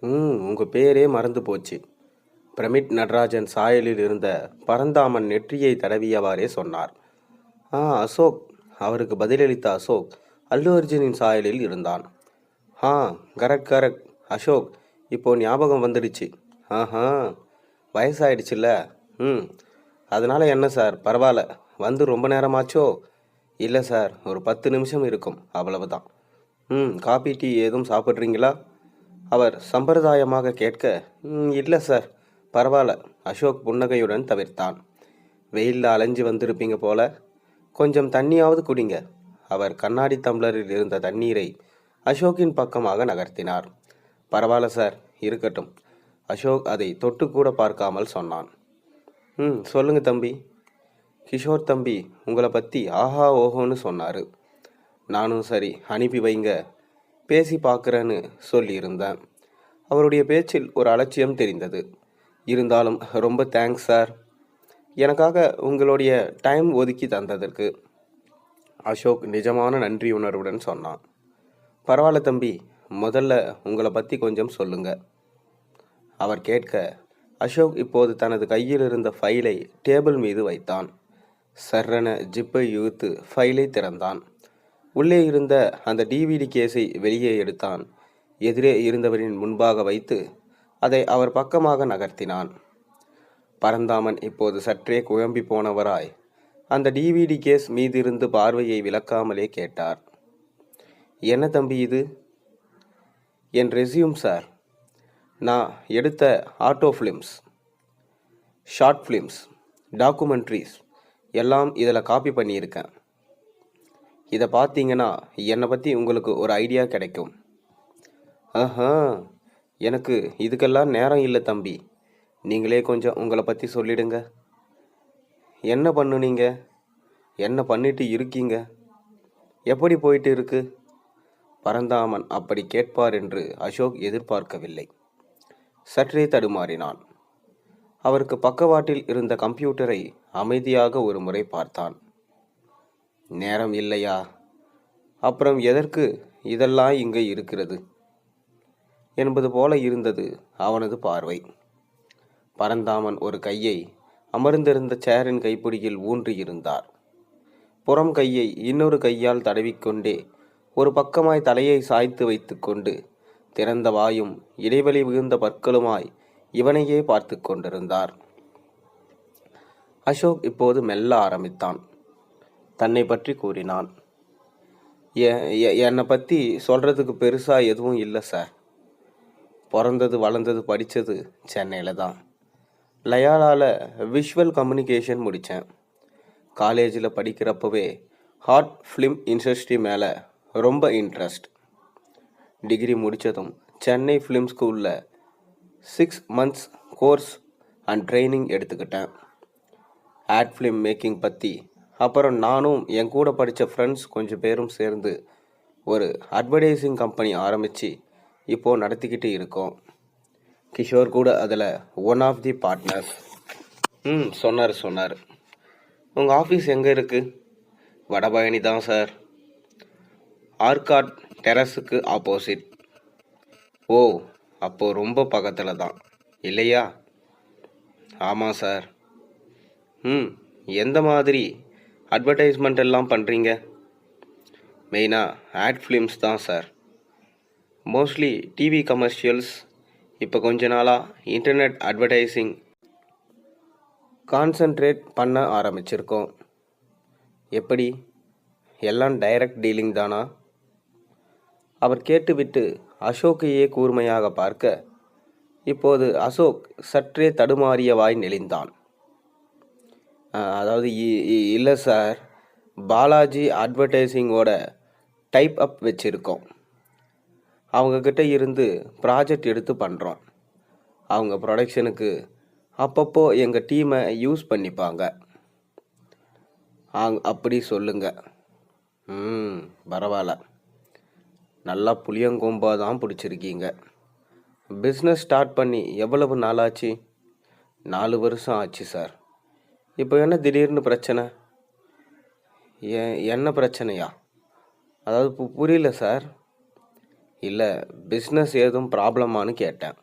ம் உங்கள் பேரே மறந்து போச்சு. பிரமிட் நடராஜன் சாயலில் இருந்த பரந்தாமன் நெற்றியை தடவியவாறே சொன்னார். ஆ அசோக் அவருக்கு பதிலளித்த அசோக் அல்லு அர்ஜுனின் சாயலில் இருந்தான். ஆ கரெக்ட் கரெக்ட் அசோக் இப்போ ஞாபகம் வந்துடுச்சு. ஆஹா வயசாயிடுச்சுல்ல? ம் அதனால் என்ன சார் பரவாயில்ல. வந்து ரொம்ப நேரமாச்சோ? இல்லை சார் ஒரு பத்து நிமிஷம் இருக்கும் அவ்வளவுதான். ம் காபி டீ ஏதும் சாப்பிட்றீங்களா? அவர் சம்பிரதாயமாக கேட்க இல்லை சார் பரவாயில்ல அசோக் புன்னகையுடன் தவிர்த்தான். வெயிலில் அலைஞ்சு வந்திருப்பீங்க போல. கொஞ்சம் தண்ணியாவது குடிங்க. அவர் கண்ணாடி தம்ளரில் இருந்த தண்ணீரை அசோக்கின் பக்கமாக நகர்த்தினார். பரவாயில்ல சார் இருக்கட்டும். அசோக் அதை தொட்டு கூட பார்க்காமல் சொன்னான். ம் சொல்லுங்க தம்பி. கிஷோர் தம்பி உங்களை பற்றி ஆஹா ஓஹோன்னு சொன்னார். நானும் சரி அனுப்பி வைங்க. பேசி பார்க்குறேன்னு சொல்லியிருந்தேன். அவருடைய பேச்சில் ஒரு அலட்சியம் தெரிந்தது. இருந்தாலும் ரொம்ப தேங்க்ஸ் சார் எனக்காக உங்களுடைய டைம் ஒதுக்கி தந்ததற்கு அசோக் நிஜமான நன்றி உணர்வுடன் சொன்னான். பரவாயில்ல தம்பி முதல்ல உங்களை பற்றி கொஞ்சம் சொல்லுங்க. அவர் கேட்க அசோக் இப்போது தனது கையில் இருந்த ஃபைலை டேபிள் மீது வைத்தான். சர்ரன ஜிப்பை இழுத்து ஃபைலை திறந்தான். உள்ளே இருந்த அந்த டிவிடி கேஸை வெளியே எடுத்தான். எதிரே இருந்தவரின் முன்பாக வைத்து அதை அவர் பக்கமாக நகர்த்தினான். பரந்தாமன் இப்போது சற்றே குழம்பி போனவராய் அந்த டிவிடி கேஸ் மீதிருந்து பார்வையை விலக்காமலே கேட்டார். என்ன தம்பி இது? என் ரெஸ்யூம் சார் நான் எடுத்த ad films short films documentaries எல்லாம் இதில் காப்பி பண்ணியிருக்கேன். இதை பார்த்தீங்கன்னா என்னை பற்றி உங்களுக்கு ஒரு ஐடியா கிடைக்கும். ஆஹா எனக்கு இதுக்கெல்லாம் நேரம் இல்லை தம்பி. நீங்களே கொஞ்சம் உங்களை பற்றி சொல்லிடுங்க. என்ன பண்ணுனீங்க? என்ன பண்ணிட்டு இருக்கீங்க? எப்படி போயிட்டு இருக்கு? பரந்தாமன் அப்படி கேட்பார் என்று அசோக் எதிர்பார்க்கவில்லை. சற்றே தடுமாறினான். அவருக்கு பக்கவாட்டில் இருந்த கம்ப்யூட்டரை அமைதியாக ஒரு முறை பார்த்தான். நேரம் இல்லையா? அப்புறம் எதற்கு இதெல்லாம் இங்கே இருக்கிறது? என்பது போல இருந்தது அவனது பார்வை. பரந்தாமன் ஒரு கையை அமர்ந்திருந்த சேரின் கைப்பிடியில் ஊன்றியிருந்தார் புறம் கையை இன்னொரு கையால் தடவிக்கொண்டே ஒரு பக்கமாய் தலையை சாய்த்து வைத்துக்கொண்டு திறந்த வாயும் இடைவெளி மிகுந்த பற்களுமாய் இவனையே பார்த்து கொண்டிருந்தார். அசோக் இப்போது மெல்ல ஆரம்பித்தான். தன்னை பற்றி கூறினான். என்னை பற்றி சொல்கிறதுக்கு பெருசாக எதுவும் இல்லை சார் பிறந்தது வளர்ந்தது படித்தது சென்னையில் தான். லயாலாவில் விஷுவல் கம்யூனிகேஷன் முடித்தேன் காலேஜில் படிக்கிறப்பவே ஹார்ட் ஃபிலிம் இண்டஸ்ட்ரி மேலே ரொம்ப இன்ட்ரெஸ்ட் டிகிரி முடித்ததும் சென்னை ஃபிலிம் ஸ்கூலில் six months course and training எடுத்துக்கிட்டேன். ஆட் ஃபிலிம் மேக்கிங் பற்றி அப்புறம் நானும் என் கூட படித்த ஃப்ரெண்ட்ஸ் கொஞ்சம் பேரும் சேர்ந்து ஒரு அட்வர்டைஸிங் கம்பெனி ஆரம்பித்து இப்போது நடத்திக்கிட்டு இருக்கோம். கிஷோர் கூட அதில் ஒன் ஆஃப் தி பார்ட்னர் ம் சொன்னார் சொன்னார். உங்கள் ஆஃபீஸ் எங்கே இருக்குது வடபழனி தான் சார் ஆர்காட் டெரஸுக்கு ஆப்போசிட் ஓ அப்போது ரொம்ப பக்கத்தில் தான். இல்லையா? ஆமாம் சார் ம் எந்த மாதிரி அட்வர்டைஸ்மெண்ட் எல்லாம் பண்ணுறீங்க மெயினாக ஆட் ஃபிலிம்ஸ் தான் சார் மோஸ்ட்லி டிவி கமர்ஷியல்ஸ் இப்போ கொஞ்ச நாளாக இன்டர்நெட் அட்வர்டைஸிங் கான்சன்ட்ரேட் பண்ண ஆரம்பிச்சிருக்கோம். எப்படி? எல்லாம் டைரக்ட் டீலிங் தானா? அவர் கேட்டுவிட்டு அசோக்கையே கூர்மையாக பார்க்க இப்போது அசோக் சற்றே தடுமாறிய வாய் நெளிந்தான். அதாவது இ- இ- இல்லை சார். பாலாஜி அட்வர்டைஸிங்கோட டைப் அப் வச்சுருக்கோம். அவங்கக்கிட்ட இருந்து ப்ராஜெக்ட் எடுத்து பண்ணுறோம் அவங்க ப்ரொடக்ஷனுக்கு அப்பப்போ எங்கள் டீமை யூஸ் பண்ணிப்பாங்க. ஆங் அப்படி சொல்லுங்க. ம் பரவாயில்ல நல்லா புளியங்கொம்பாக தான் பிடிச்சிருக்கீங்க. பிஸ்னஸ் ஸ்டார்ட் பண்ணி எவ்வளவு நாளாச்சு? நாலு வருஷம் ஆச்சு சார். இப்போ என்ன திடீர்னு பிரச்சனை? ஏ என்ன பிரச்சனையா? அதாவது இப்போ புரியல சார். இல்லை பிஸ்னஸ் ஏதும் ப்ராப்ளமான்னு கேட்டேன்.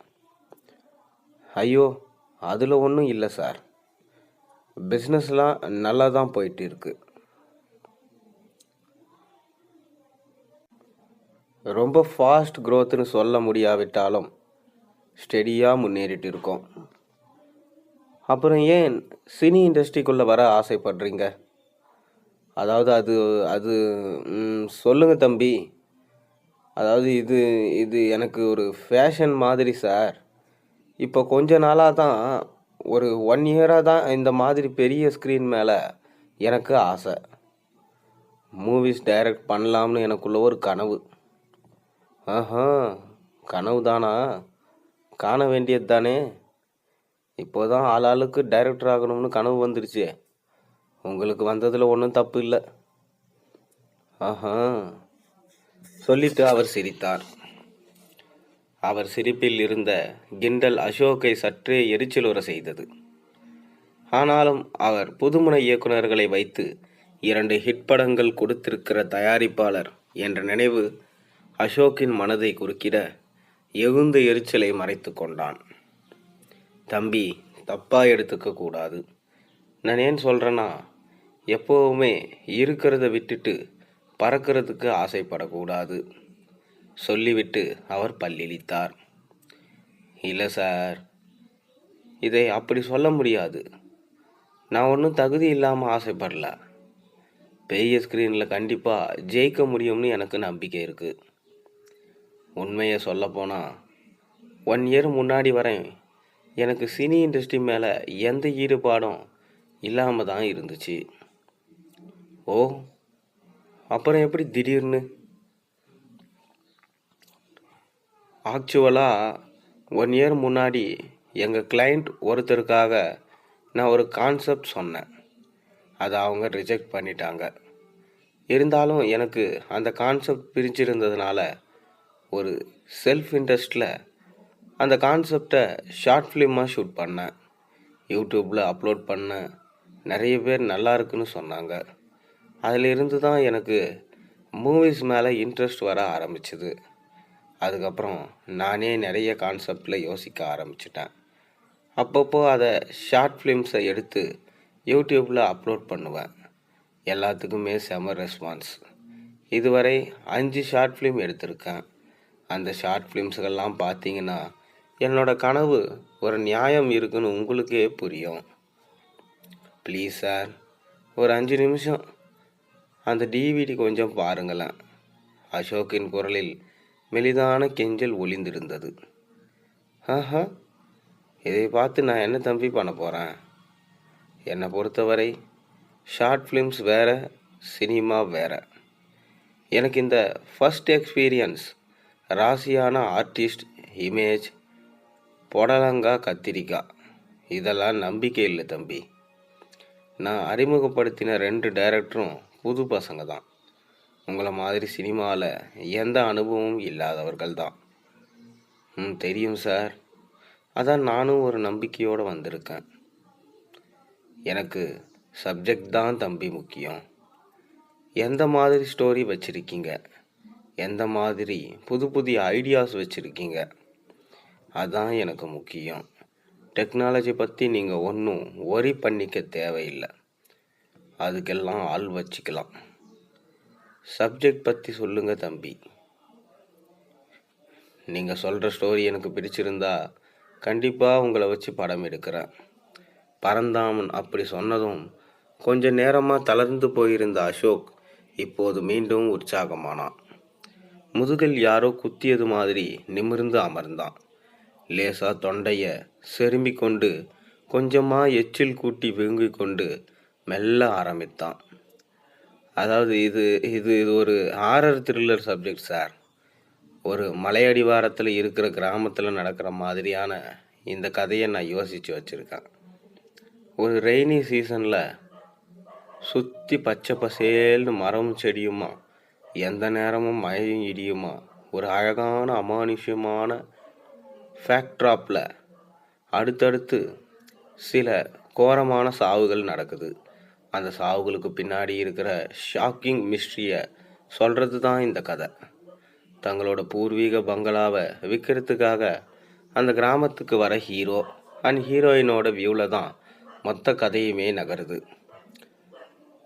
ஐயோ அதில் ஒன்றும் இல்லை சார். பிஸ்னஸ்லாம் நல்லா தான் போயிட்டு இருக்கு ரொம்ப ஃபாஸ்ட் க்ரோத்துன்னு சொல்ல முடியாவிட்டாலும் ஸ்டெடியாக முன்னேறிட்டு இருக்கோம். அப்புறம் ஏன் சினி இண்டஸ்ட்ரிக்குள்ளே வர ஆசைப்படுறீங்க? அதாவது அது அது சொல்லுங்கள் தம்பி. அதாவது இது இது எனக்கு ஒரு ஃபேஷன் மாதிரி சார். இப்போ கொஞ்ச நாளாக தான் ஒரு ஒன் இயராக தான் இந்த மாதிரி பெரிய ஸ்க்ரீன் மேலே எனக்கு ஆசை. மூவிஸ் டைரக்ட் பண்ணலாம்னு எனக்குள்ள ஒரு கனவு. ஆஹா கனவு தானா காண வேண்டியது தானே இப்போ தான் ஆள் ஆளாளுக்கு டைரக்டர் ஆகணும்னு கனவு வந்துருச்சு. உங்களுக்கு வந்ததில் ஒன்றும் தப்பு இல்லை. ஆஹா. சொல்லிட்டு அவர் சிரித்தார். அவர் சிரிப்பில் இருந்த கிண்டல் அசோக்கை சற்றே எரிச்சலுற செய்தது. ஆனாலும் அவர் புதுமுனை இயக்குனர்களை வைத்து இரண்டு ஹிட் படங்கள் கொடுத்திருக்கிற தயாரிப்பாளர் என்ற நினைவு அசோக்கின் மனதை குறுக்கிட எகுந்த எரிச்சலை மறைத்து கொண்டான். தம்பி தப்பாக எடுத்துக்க கூடாது. நான் ஏன் சொல்கிறேன்னா எப்போவுமே இருக்கிறத விட்டுட்டு பறக்கிறதுக்கு ஆசைப்படக்கூடாது. சொல்லிவிட்டு அவர் பல்லிழித்தார். இல்லை சார் இதை அப்படி சொல்ல முடியாது. நான் ஒன்றும் தகுதி இல்லாமல் ஆசைப்படல. பெரிய ஸ்க்ரீனில் கண்டிப்பாக ஜெயிக்க முடியும்னு எனக்கு நம்பிக்கை இருக்குது உண்மையை சொல்லப்போனால் ஒன் இயர் முன்னாடி வரேன் எனக்கு சினி இண்டஸ்ட்ரி மேலே எந்த ஈடுபாடும் இல்லாமல் தான் இருந்துச்சு. ஓ அப்புறம் எப்படி திடீர்னு? ஆக்சுவலாக ஒன் இயர் முன்னாடி எங்கள் கிளைண்ட் ஒருத்தருக்காக நான் ஒரு கான்செப்ட் சொன்னேன். அதை அவங்க ரிஜெக்ட் பண்ணிட்டாங்க. இருந்தாலும் எனக்கு அந்த கான்செப்ட் பிரிச்சிருந்ததுனால ஒரு செல்ஃப் இன்ட்ரெஸ்டில் அந்த கான்செப்டை ஷார்ட் ஃபிலிமாக ஷூட் பண்ணேன். யூடியூப்பில் அப்லோட் பண்ணேன். நிறைய பேர் நல்லா இருக்குன்னு சொன்னாங்க. அதிலிருந்து தான் எனக்கு மூவிஸ் மேலே இன்ட்ரெஸ்ட் வர ஆரம்பிச்சிது. அதுக்கப்புறம் நானே நிறைய கான்செப்டில் யோசிக்க ஆரம்பிச்சிட்டேன். அப்பப்போ அதை ஷார்ட் ஃபிலிம்ஸை எடுத்து யூடியூப்பில் அப்லோட் பண்ணுவேன். எல்லாத்துக்குமே செம ரெஸ்பான்ஸ் இதுவரை அஞ்சு ஷார்ட் ஃபிலிம் எடுத்திருக்கேன். அந்த ஷார்ட் ஃபிலிம்ஸுகள்லாம் பார்த்தீங்கன்னா என்னோட கனவு ஒரு நியாயம் இருக்குன்னு உங்களுக்கே புரியும். ப்ளீஸ் சார் ஒரு அஞ்சு நிமிஷம். அந்த டிவிடி கொஞ்சம் பாருங்களேன். அசோக்கின் குரலில் மெலிதான கெஞ்சல் ஒளிந்திருந்தது. ஆஹா. இதை பார்த்து நான் என்ன தம்பி பண்ண போகிறேன் என்னை பொறுத்தவரை ஷார்ட் ஃபிலிம்ஸ் வேறு சினிமா வேறு. எனக்கு இந்த ஃபஸ்ட் எக்ஸ்பீரியன்ஸ் ராசியான ஆர்டிஸ்ட் இமேஜ் புடலங்காய் கத்திரிக்காய். இதெல்லாம் நம்பிக்கை இல்லை தம்பி. நான் அறிமுகப்படுத்தின ரெண்டு டைரக்டரும் புது பசங்க தான். உங்களை மாதிரி சினிமாவில் எந்த அனுபவமும் இல்லாதவர்கள் தான். ம் தெரியும் சார். அதான் நானும் ஒரு நம்பிக்கையோடு வந்திருக்கேன். எனக்கு சப்ஜெக்ட் தான் தம்பி முக்கியம். எந்த மாதிரி ஸ்டோரி வச்சுருக்கீங்க? எந்த மாதிரி புது புதிய ஐடியாஸ் வச்சுருக்கீங்க? அதான் எனக்கு முக்கியம். டெக்னாலஜி பற்றி நீங்கள் ஒன்றும் ஒரி பண்ணிக்க தேவையில்லை. அதுக்கெல்லாம் ஆள் வச்சுக்கலாம். சப்ஜெக்ட் பற்றி சொல்லுங்கள் தம்பி. நீங்கள் சொல்கிற ஸ்டோரி எனக்கு பிடிச்சிருந்தா கண்டிப்பாக உங்களை வச்சு படம் எடுக்கிறேன். பரந்தாமன் அப்படி சொன்னதும் கொஞ்ச நேரமாக தளர்ந்து போயிருந்த அசோக் இப்போது மீண்டும் உற்சாகமானான். முதுகில் யாரோ குத்தியது மாதிரி நிமிர்ந்து அமர்ந்தான். லேசா தொண்டைய செரும்பி கொண்டு கொஞ்சமா எச்சில் கூட்டி விழுங்கிக் கொண்டு மெல்ல ஆரம்பித்தான். அதாவது இது இது இது ஒரு ஹாரர் த்ரில்லர் சப்ஜெக்ட் சார் ஒரு மலையடிவாரத்தில் இருக்கிற கிராமத்தில் நடக்கிற மாதிரியான இந்த கதையை நான் யோசித்து வச்சுருக்கேன். ஒரு ரெய்னி சீசனில் சுற்றி பச்சை பசேல்னு மரமும் செடியுமா எந்த நேரமும் மழையும் இடியுமா ஒரு அழகான அமானுஷ்யமான ஃபேக்ட்ராப்பில் அடுத்தடுத்து சில கோரமான சாவுகள் நடக்குது. அந்த சாவுகளுக்கு பின்னாடி இருக்கிற ஷாக்கிங் மிஸ்ட்ரியை சொல்கிறது தான் இந்த கதை. தங்களோட பூர்வீக பங்களாவை விற்கிறதுக்காக அந்த கிராமத்துக்கு வர ஹீரோ அண்ட் ஹீரோயினோட வியூவில் தான் மொத்த கதையுமே நகருது.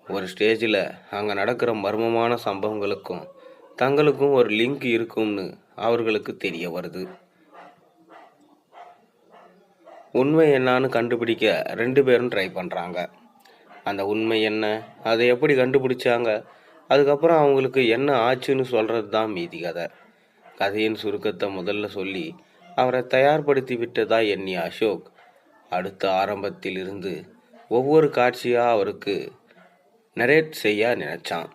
ஒரு ஸ்டேஜில் அங்கே நடக்கிற மர்மமான சம்பவங்களுக்கும் தங்களுக்கும் ஒரு லிங்க் இருக்கும்னு அவர்களுக்கு தெரிய வருது. உண்மை என்னான்னு கண்டுபிடிக்க ரெண்டு பேரும் ட்ரை பண்ணுறாங்க அந்த உண்மை என்ன? அதை எப்படி கண்டுபிடிச்சாங்க? அதுக்கப்புறம் அவங்களுக்கு என்ன ஆச்சுன்னு சொல்கிறது தான் மீதி கதை. கதையின் சுருக்கத்தை முதல்ல சொல்லி அவரை தயார்படுத்தி விட்டதா எண்ணி அசோக். அடுத்த ஆரம்பத்தில் இருந்து ஒவ்வொரு காட்சியாக அவருக்கு நரேட் செய்ய நினச்சான்.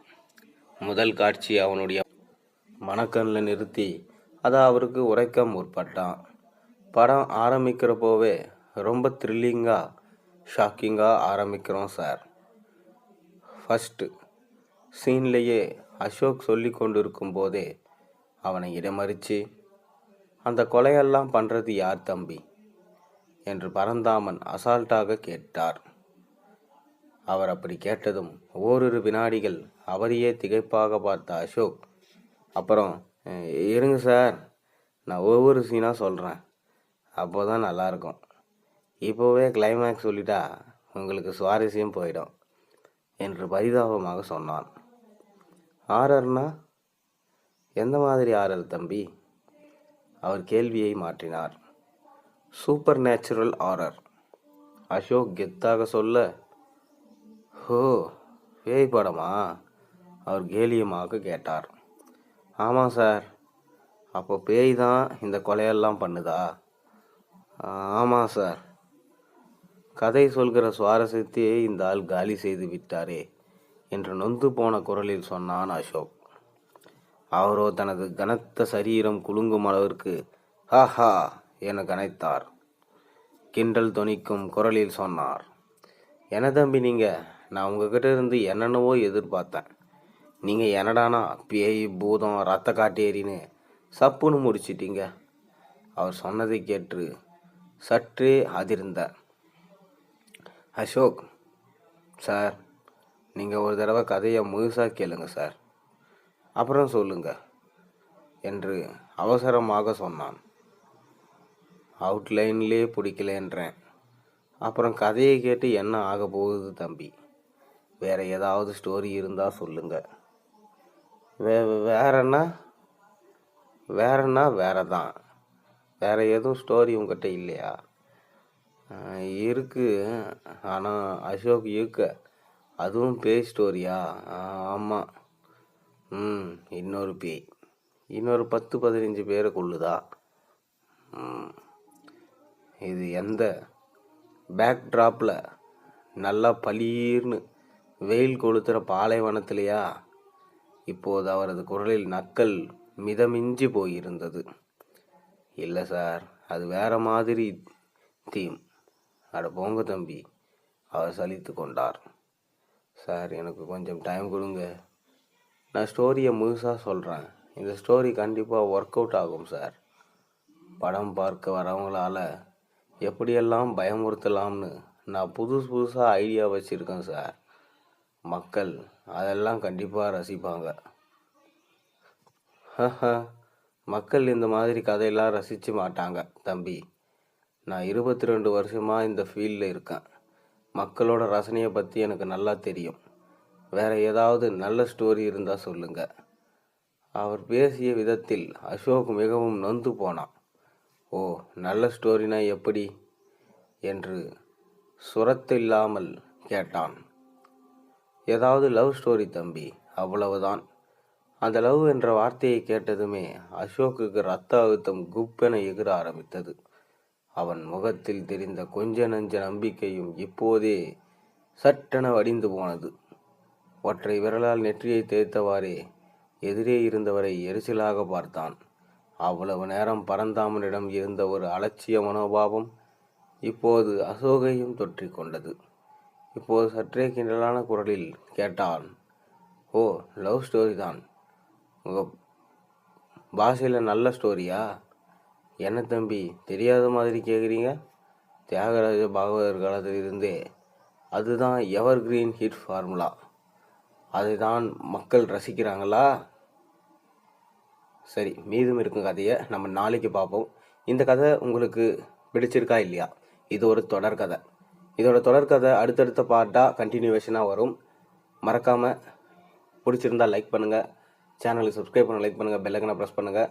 முதல் காட்சி அவனுடைய மனக்கண்ணில் நிறுத்தி அதை அவருக்கு உரைக்க முற்பட்டான். படம் ஆரம்பிக்கிறப்போவே ரொம்ப த்ரில்லிங்காக ஷாக்கிங்காக ஆரம்பிக்கிறோம் சார் ஃபஸ்ட்டு சீன்லேயே அசோக் சொல்லி கொண்டு இருக்கும்போதே அவனை இடமறிச்சு அந்த கொலையெல்லாம் பண்ணுறது யார் தம்பி? என்று பரந்தாமன் அசால்ட்டாக கேட்டார். அவர் அப்படி கேட்டதும் ஓரிரு வினாடிகள் அவரையே திகைப்பாக பார்த்த அசோக் அப்புறம் இருங்க சார் நான் ஒவ்வொரு சீனாக சொல்கிறேன் அப்போ தான் நல்லாயிருக்கும். இப்போவே கிளைமேக்ஸ் சொல்லிட்டா உங்களுக்கு சுவாரஸ்யம் போயிடும் என்று பரிதாபமாக சொன்னான். ஆரர்னா எந்த மாதிரி ஆரர் தம்பி? அவர் கேள்வியை மாற்றினார். சூப்பர் நேச்சுரல் ஆரர் அசோக் கெத்தாக சொல்ல ஹோ பேய் படமா? அவர் கேலியமாக கேட்டார். ஆமாம் சார் அப்போ பேய் தான் இந்த கொலையெல்லாம் பண்ணுதா? ஆமாம் சார். கதை சொல்கிற சுவாரஸ்யத்தையே இந்த ஆள் காலி செய்து விட்டாரே என்று நொந்து போன குரலில் சொன்னான் அசோக். அவரோ தனது கனத்த சரீரம் குலுங்கும் அளவிற்கு ஹஹா என கனைத்தார். கிண்டல் தொனிக்கும் குரலில் சொன்னார் என தம்பி நீங்கள் நான் உங்ககிட்ட இருந்து என்னென்னவோ எதிர்பார்த்தேன். நீங்கள் என்னடானா பேய் பூதம் ரத்த காட்டேரின்னு சப்புன்னு முடிச்சிட்டீங்க அவர் சொன்னதை கேட்டு சற்றே அதிர்ந்தார் அசோக் சார் நீங்கள் ஒரு தடவை கதையை முழுசாக கேளுங்க சார். அப்புறம் சொல்லுங்க என்று அவசரமாக சொன்னான். அவுட்லைன்லே பிடிக்கலன்றேன். அப்புறம் கதையை கேட்டு என்ன ஆக போகுது தம்பி? வேறு ஏதாவது ஸ்டோரி இருந்தால் சொல்லுங்கள் வே வேறன்னா? வேறன்னா வேறு தான் வேற எதுவும் ஸ்டோரி உங்ககிட்ட இல்லையா? இருக்குது ஆனால் அசோக் இருக்க அதுவும் பேய் ஸ்டோரியா ஆமாம் ம் இன்னொரு பேய். இன்னொரு பத்து பதினஞ்சு பேரை கொள்ளுதா ம் இது எந்த பேக் ட்ராப்பில் நல்லா பளீர்னு வெயில் கொளுத்துகிற பாலைவனத்திலையா? இப்போது அவரது குரலில் நக்கல் மிதமிஞ்சி போயிருந்தது. இல்லை சார் அது வேற மாதிரி தீம் அட போங்க தம்பி அவர் சலித்து கொண்டார். சார் எனக்கு கொஞ்சம் டைம் கொடுங்க. நான் ஸ்டோரியை முழுசாக சொல்கிறேன் இந்த ஸ்டோரி கண்டிப்பாக ஒர்க் அவுட் ஆகும் சார். படம் பார்க்க வரவங்களால எப்படியெல்லாம் பயமுறுத்தலாம்னு நான் புதுசு புதுசாக ஐடியா வச்சுருக்கேன் சார். மக்கள் அதெல்லாம் கண்டிப்பாக ரசிப்பாங்க. ஹஹ. மக்கள் இந்த மாதிரி கதையெல்லாம் ரசித்து மாட்டாங்க தம்பி. நான் இருபத்தி ரெண்டு வருஷமாக இந்த ஃபீல்டில் இருக்கேன். மக்களோட ரசனையை பற்றி எனக்கு நல்லா தெரியும். வேற ஏதாவது நல்ல ஸ்டோரி இருந்தால் சொல்லுங்க. அவர் பேசிய விதத்தில் அசோக் மிகவும் நொந்து போனான். ஓ நல்ல ஸ்டோரினா எப்படி? என்று சுரத்தில்லாமல் கேட்டான். ஏதாவது லவ் ஸ்டோரி தம்பி. அவ்வளவுதான். அந்த லவ் என்ற வார்த்தையை கேட்டதுமே அசோக்குக்கு ரத்த அழுத்தம் குப்பென எகிற ஆரம்பித்தது. அவன் முகத்தில் தெரிந்த கொஞ்ச நஞ்ச நம்பிக்கையும் இப்போதே சட்டென வடிந்து போனது. ஒற்றை விரலால் நெற்றியை தேய்த்தவாறே எதிரே இருந்தவரை எரிச்சலாக பார்த்தான். அவ்வளவு நேரம் பரந்தாமனிடம் இருந்த ஒரு அலட்சிய மனோபாவம் இப்போது அசோகையும் தொற்றி கொண்டது. இப்போது சற்றே கிண்டலான குரலில் கேட்டான் ஓ லவ் ஸ்டோரி தான் உங்கள் பாஷையில் நல்ல ஸ்டோரியா என்ன தம்பி தெரியாத மாதிரி கேட்குறீங்க தியாகராஜ பாகவதர் காலத்திலிருந்தே அதுதான் எவர் கிரீன் ஹிட் ஃபார்முலா அதை தான் மக்கள் ரசிக்கிறாங்களா? சரி மீதும் இருக்கும் கதையை நம்ம நாளைக்கு பார்ப்போம். இந்த கதை உங்களுக்கு பிடிச்சிருக்கா இல்லையா? இது ஒரு தொடர் கதை. இதோட தொடர்கதை அடுத்தடுத்த பார்ட்டாக கண்டினியூவேஷனாக வரும். மறக்காமல் பிடிச்சிருந்தா லைக் பண்ணுங்கள் சேனலுக்கு சப்ஸ்கிரைப் பண்ண லைக் பண்ணுங்கள் பெல்லைக்கனை ப்ரெஸ் பண்ணுங்கள்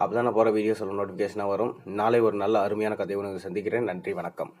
அப்போ தான் நான் போகிற வீடியோஸோட நோட்டிஃபிகேஷனாக வரும். நாளை ஒரு நல்ல அருமையான கதை உனக்கு சந்திக்கிறேன். நன்றி வணக்கம்.